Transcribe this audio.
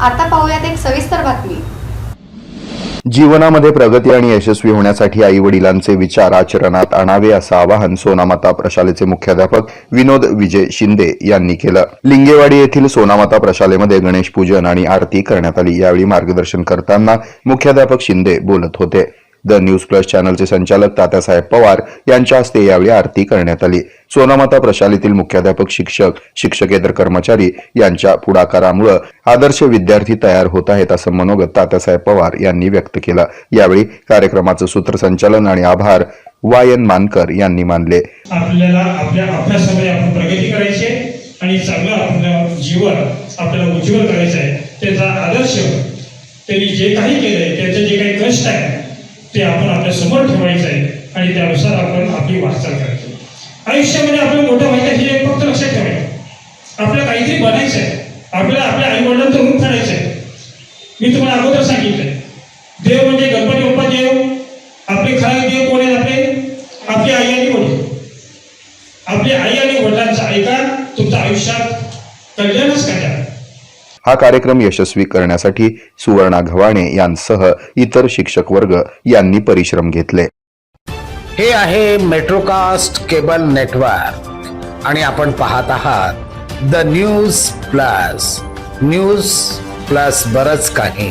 आता पाहूयात एक सविस्तर बातमी. जीवनामध्ये प्रगती आणि यशस्वी होण्यासाठी आई वडिलांचे विचार आचरणात आणावे असं आवाहन सोनामाता प्रशालेचे मुख्याध्यापक विनोद विजय शिंदे यांनी केलं. लिंगेवाडी येथील सोनामाता प्रशालेमध्ये गणेश पूजन आणि आरती करण्यात आली. यावेळी मार्गदर्शन करताना मुख्याध्यापक शिंदे बोलत होते. द न्यूज प्लस चॅनलचे संचालक तात्यासाहेब पवार यांच्या हस्ते यावेळी आरती करण्यात आली. सोनामाता प्रशालेतील मुख्याध्यापक शिक्षक शिक्षकेतर कर्मचारी यांच्या पुढाकारामुळे आदर्श विद्यार्थी तयार होत आहेत असं मनोगत तात्यासाहेब पवार यांनी व्यक्त केलं. यावेळी कार्यक्रमाचं सूत्रसंचालन आणि आभार वाय एन मानकर यांनी मानले. आपल्याला आपल्या अभ्यासामध्ये आपण प्रगती करायची आणि चांगलं आपलं जीवन आपल्याला उज्ज्वल करायचं आहे. त्याचा आदर्श त्यांनी जे काही केलंय त्याचे जे काही कष्ट आहे ते आपण आपल्यासमोर ठेवायचं आहे आणि त्यानुसार आपण आपली वाटचाल करायची आयुष्यामध्ये आपल्याला मोठं व्हायचं हे फक्त लक्षात ठेवायचं आपल्याला काहीतरी बनायचं आहे. आपल्याला आपल्या आई वडिलांचं रूप काढायचं आहे. मी तुम्हाला अगोदर सांगितलंय. देव म्हणजे गणपती बाप्पा देव. आपले खरा देव कोण आहेत आपले? आपली आई आणि वडील. आपली आई आणि वडिलांचं ऐका तुमच्या आयुष्यात कल्याणच करा. हा कार्यक्रम यशस्वी करण्यासाठी सुवर्णा घवाणे यांसह इतर शिक्षक वर्ग यांनी परिश्रम घेतले. हे आहे मेट्रोकास्ट केबल नेटवर्क आणि आपण पाहत आहात the news plus news plus बरच काही.